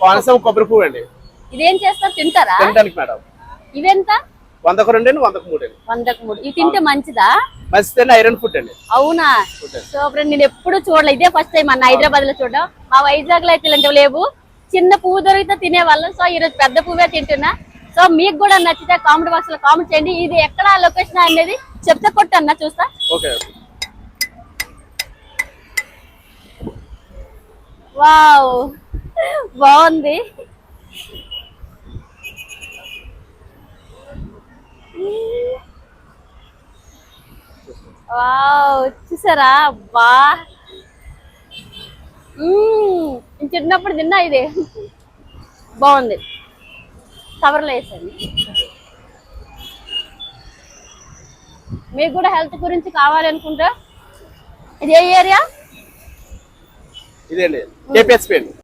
కోనసీమ కొబ్బరి పువ్వు అండి. ఇదేం చేస్తారు? తింటారా? తినడానికి మేడం. ఇవెంత? వందకు రెండు అండి వందకు మూడు అండి వందకు మూడు. ఇది తింటే మంచిదా? మంచిదండి ఐరన్ ఫుడ్ అండి. అవునా? సో ఫ్రెండ్ నేను ఎప్పుడు చూడలేదు ఇదే ఫస్ట్ టైం అన్న హైదరాబాద్లో చూడడం. మా వైజాగ్లో అయితే ఇలాంటివి లేవు. చిన్న పువ్వు దొరికితే తినేవాళ్ళం. సో ఈరోజు పెద్ద పువ్వే తింటున్నా. సో మీకు కూడా నచ్చితే కామెంట్ బాక్స్లో కామెంట్ చేయండి. ఇది ఎక్కడ లొకేషన్ అనేది చెప్తే కొట్టు అన్న చూస్తా. ఓకే. వావ్. బాగుంది. వావ్ చూసారా? బా నేను చిన్నప్పుడు తిన్నా ఇది. బాగుంది. కవర్లో వేసాను మీకు కూడా హెల్త్ గురించి కావాలి అనుకుంటే? ఇది ఏ ఏరియా? ఇదేండి